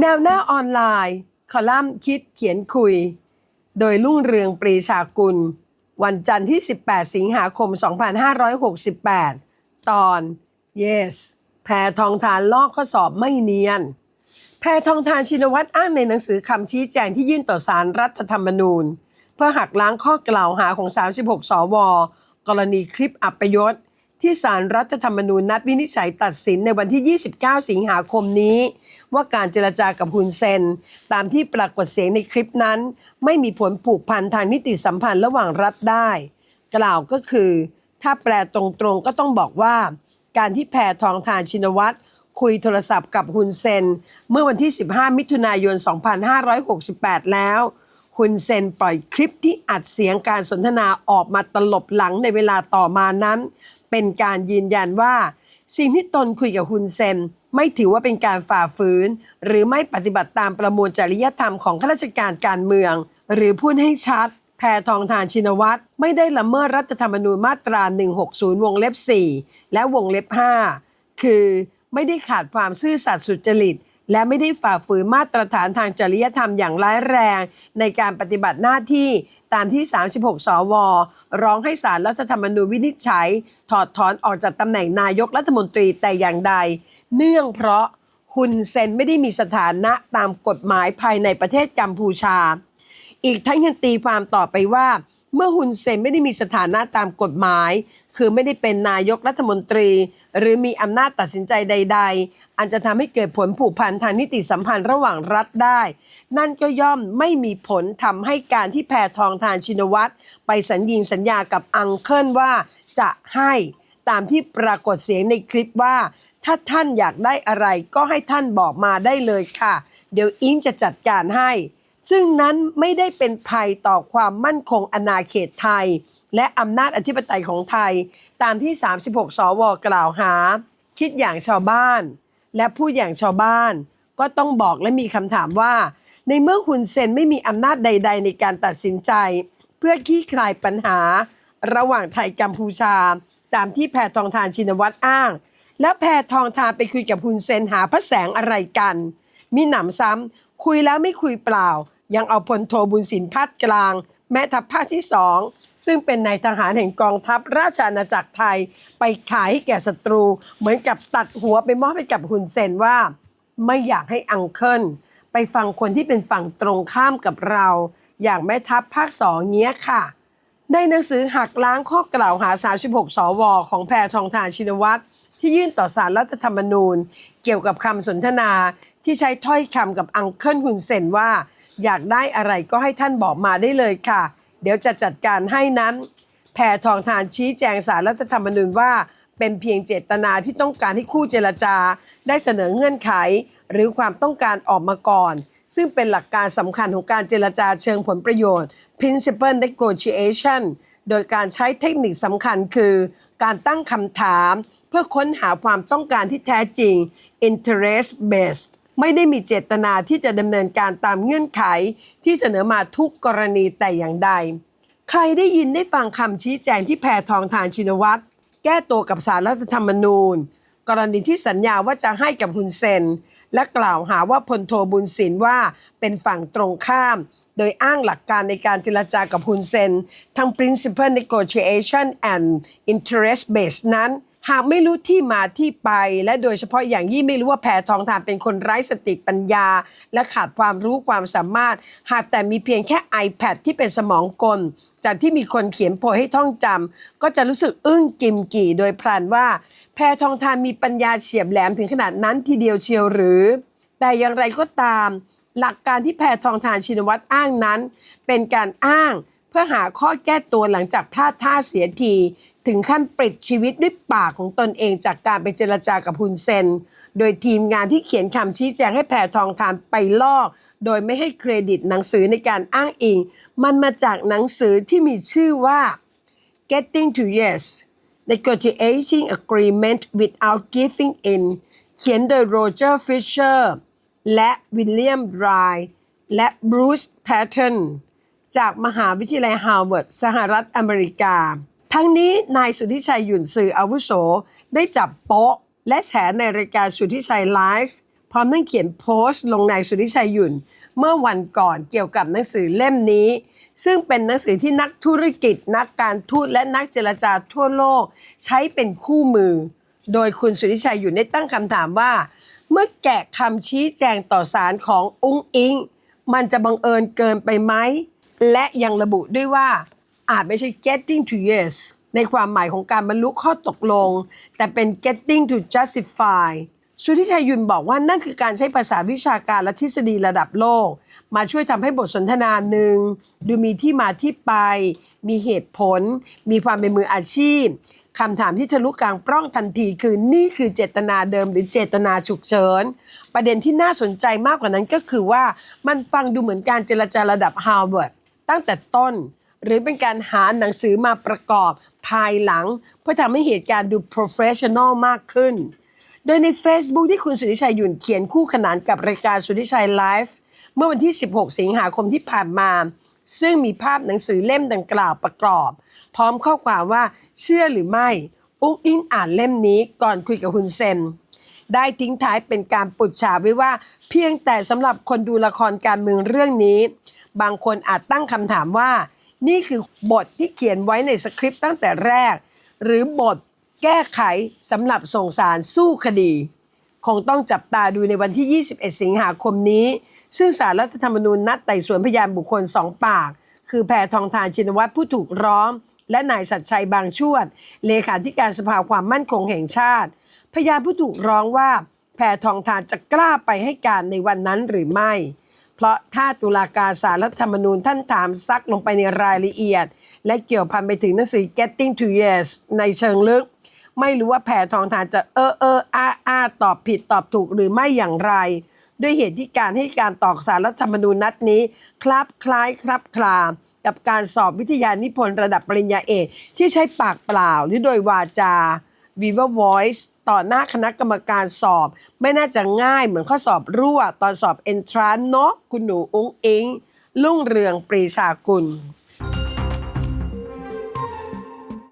แนวหน้าออนไลน์ คอลัมน์คิดเขียนคุย โดยลุ่งเรืองปรีชากุล วันจันทร์ที่ 18 สิงหาคม 2568 ตอน yes แพทองทานลอกข้อสอบไม่เนียน แพทองทานชินวัตรอ้างในหนังสือคำชี้แจงที่ยื่นต่อสารรัฐธรรมนูญ เพื่อหักล้างข้อกล่าวหาของ 36 สว กรณีคลิปอัปยศ ที่สารรัฐธรรมนูญนัดวินิจฉัยตัดสินในวันที่ 29 สิงหาคมนี้ ว่าการเจรจากับฮุนเซน ตามที่ปรากฏเสียงในคลิปนั้น ไม่มีผลผูกพันทางนิติสัมพันธ์ระหว่างรัฐได้ กล่าวก็คือ ถ้าแปลตรงๆก็ต้องบอกว่า การที่แพทองทานชินวัตรคุยโทรศัพท์กับฮุนเซน เมื่อวันที่ 15 มิถุนายน 2568 แล้วฮุนเซนปล่อยคลิปที่อัดเสียงการสนทนาออกมาตลบหลังในเวลาต่อมานั้น เป็นการยืนยันว่า สิ่งที่ตนคุยกับฮุนเซน ไม่ถือว่าเป็นการฝ่าฝืน หรือไม่ปฏิบัติตามประมวลจริยธรรมของข้าราชการการเมือง หรือพูดให้ชัด แพทองทานชินวัตรไม่ได้ละเมิดรัฐธรรมนูญมาตรา 160 วงเล็บ 4 และวงเล็บ 5 คือไม่ได้ขาดความซื่อสัตย์สุจริต และไม่ได้ฝ่าฝืนมาตรฐานทางจริยธรรมอย่างร้ายแรง ในการปฏิบัติหน้าที่ตามที่ 36 สว ร้องให้ศาลรัฐธรรมนูญวินิจฉัย ถอดถอนออกจากตำแหน่งนายกรัฐมนตรีแต่อย่างใด เนื่องเพราะคุณเซนไม่ได้มีสถานะตามกฎหมายภายในประเทศกัมพูชา อีกทั้งยังตีความต่อไปว่า เมื่อฮุนเซนไม่ได้มีสถานะตามกฎหมาย คือไม่ได้เป็นนายกรัฐมนตรี หรือมีอำนาจตัดสินใจใด ๆ อันจะทำให้เกิดผลผูกพันทางนิติสัมพันธ์ระหว่างรัฐได้ นั่นก็ย่อมไม่มีผลทำให้การที่แพทองทานชินวัตรไปสัญญิงสัญญากับอังเคิลว่าจะให้ตามที่ปรากฏเสียงในคลิปว่า ถ้าท่านอยากได้อะไรก็ให้ท่านบอกมาได้เลยค่ะ เดี๋ยวอิงจะจัดการให้ ซึ่งนั้นไม่ได้เป็นภัยต่อความมั่นคงอาณาเขตไทย และอำนาจอธิปไตยของไทย ตามที่ 36 สวกล่าวหา คิดอย่างชาวบ้าน และพูดอย่างชาวบ้าน ก็ต้องบอกและมีคำถามว่า ในเมื่อคุณเซนไม่มีอำนาจใด ๆ ในการตัดสินใจ เพื่อขี้คลายปัญหา ระหว่างไทยกัมพูชา ตามที่แพทองทานชินวัตรอ้าง แล้วแพทองทานไปคุยกับคุณเซนหาพระแสงอะไรกัน มีหนำซ้ำคุยแล้วไม่คุยเปล่า ยังเอาพลโทบุญสินพัดกลาง แม่ทัพภาคที่สองซึ่งเป็นนายทหารแห่งกองทัพราชอาณาจักรไทย ไปขายให้แก่ศัตรู เหมือนกับตัดหัวไปมอบให้กับคุณเซนว่า ไม่อยากให้อังเคิลไปฟังคนที่เป็นฝั่งตรงข้ามกับเรา อย่างแม่ทัพภาคสองเนี้ยค่ะในหนังสือหักล้างข้อกล่าวหา 36 สว ของแพรทองทานชินวัตร ที่ยื่นต่อสารรัฐธรรมนูญ เกี่ยวกับคำสนทนาที่ใช้ถ้อยคำกับอังเคิลฮุนเซนว่า อยากได้อะไรก็ให้ท่านบอกมาได้เลยค่ะ เดี๋ยวจะจัดการให้นั้น แพทองทานชี้แจงสารรัฐธรรมนูญว่า เป็นเพียงเจตนาที่ต้องการให้คู่เจรจา ได้เสนอเงื่อนไข หรือความต้องการออกมาก่อน ซึ่งเป็นหลักการสำคัญของการเจรจาเชิงผลประโยชน์ principle negotiation โดยการใช้เทคนิคสำคัญคือ การตั้งคำถาม เพื่อค้นหาความต้องการที่แท้จริง interest based ไม่ได้มีเจตนาที่จะดำเนินการตามเงื่อนไขที่เสนอมาทุกกรณีแต่อย่างใด ใครได้ยินได้ฟังคำชี้แจงที่แพทองทานชินวัตรแก้ตัวกับสารรัฐธรรมนูญ กรณีที่สัญญาว่าจะให้กับฮุนเซน และกล่าวหาว่าพลโทบุญศินว่าเป็นฝั่งตรงข้าม โดยอ้างหลักการในการเจรจากับฮุนเซนทั้ง principle negotiation and interest based นั้น หากไม่รู้ที่มาที่ไป และโดยเฉพาะอย่างยิ่งไม่รู้ว่าแพทองทานเป็นคนไร้สติปัญญา และขาดความรู้ความสามารถ หากแต่มีเพียงแค่ iPad ที่เป็นสมองกล จากที่มีคนเขียนโพยให้ท่องจำก็จะรู้สึกอึ้งกิมกี่โดยพลันว่า แพทองทานมีปัญญาเฉียบแหลมถึงขนาดนั้นทีเดียวเชียวหรือ แต่อย่างไรก็ตาม หลักการที่แพทองทานชินวัตรอ้างนั้น เป็นการอ้างเพื่อหาข้อแก้ตัวหลังจากพลาดท่าเสียที ถึงขั้นปลิดชีวิตด้วยปากของตนเองจากการไปเจรจากับฮุนเซน โดยทีมงานที่เขียนคำชี้แจงให้แพทองทานไปลอก โดยไม่ให้เครดิตหนังสือในการอ้างอิง มันมาจากหนังสือที่มีชื่อว่า Getting to Yes Negotiating Agreement Without Giving In เขียนโดยโรเจอร์ฟิชเชอร์และวิลเลียมไรและบรูซแพตเทนจากมหาวิทยาลัยฮาร์วาร์ดสหรัฐอเมริกา ทั้งนี้นายสุทธิชัยหยุ่นสื่ออาวุโส ได้จับโป๊ะ และแฉในรายการสุทธิชัยไลฟ์พร้อมทั้งเขียนโพสต์ ลงในสุริชัยหยุ่น เมื่อวันก่อนเกี่ยวกับหนังสือเล่มนี้ ซึ่งเป็นหนังสือที่นักธุรกิจ นักการทูตและนักเจรจาทั่วโลก ใช้เป็นคู่มือ โดยคุณสุริชัยหยุ่นได้ตั้งคำถามว่า เมื่อแกะคำชี้แจงต่อสารของอุ้งอิง มันจะบังเอิญเกินไปไหมและยังระบุด้วยว่า อาจไม่ใช่ getting to yes ในความหมายของการบรรลุข้อตกลง แต่เป็น getting to justify สุทธิชัยยุนบอกว่านั่นคือการใช้ภาษาวิชาการและทฤษฎีระดับโลก มาช่วยทำให้บทสนทนาหนึ่ง ดูมีที่มาที่ไป มีเหตุผล มีความเป็นมืออาชีพคำถามที่ทะลุกลางปล้องทันทีคือนี่คือเจตนาเดิมหรือเจตนาฉุกเฉิน ประเด็นที่น่าสนใจมากกว่านั้นก็คือว่ามันฟังดูเหมือนการเจรจาระดับฮาร์วาร์ดตั้งแต่ต้น หรือเป็นการหาหนังสือมาประกอบภายหลัง เพื่อทำให้เหตุการณ์ดู professional มากขึ้น โดยใน Facebook ที่คุณสุริชัยหยุ่นเขียนคู่ขนานกับรายการสุริชัยไลฟ์เมื่อวันที่ 16 สิงหาคมที่ผ่านมา ซึ่งมีภาพหนังสือเล่มดังกล่าวประกอบ พร้อมข้อความว่าเชื่อหรือไม่อุ้งอิงอ่านเล่มนี้ก่อนคุยกับคุณเซนได้ทิ้งท้ายเป็นการปุดฉาไว้ว่า เพียงแต่สำหรับคนดูละครการเมืองเรื่องนี้ บางคนอาจตั้งคำถามว่า นี่คือบทที่เขียนไว้ในสคริปต์ตั้งแต่แรก หรือบทแก้ไขสำหรับส่งสารสู้คดี คงต้องจับตาดูในวันที่ 21 สิงหาคมนี้ ซึ่งสารรัฐธรรมนูญนัดไต่สวนพยานบุคคลสองปาก คือแพทองทานชินวัตรผู้ถูกร้อง และนายสัตชัยบางชวด เลขาธิการสภาความมั่นคงแห่งชาติ พยานผู้ถูกร้องว่าแพทองทานจะกล้าไปให้การในวันนั้นหรือไม่ เพราะถ้าตุลาการสารรัฐธรรมนูญท่านถามซักลงไปในรายละเอียด และเกี่ยวพันไปถึงหนังสือ Getting to Yes ในเชิงลึก ไม่รู้ว่าแพทองทานจะเออเอออาอาตอบผิดตอบถูกหรือไม่อย่างไร ด้วยเหตุที่การให้การต่อสารรัฐธรรมนูญนัดนี้ คลับคล้ายครับคลา กับการสอบวิทยานิพนธ์ระดับปริญญาเอกที่ใช้ปากเปล่าหรือโดยวาจา Viva Voice ต่อหน้าคณะกรรมการสอบ ไม่น่าจะง่ายเหมือนข้อสอบรั่ว ตอนสอบ Entrance เนาะคุณหนูอุ้งอิงลุ่งเรืองปรีชากุล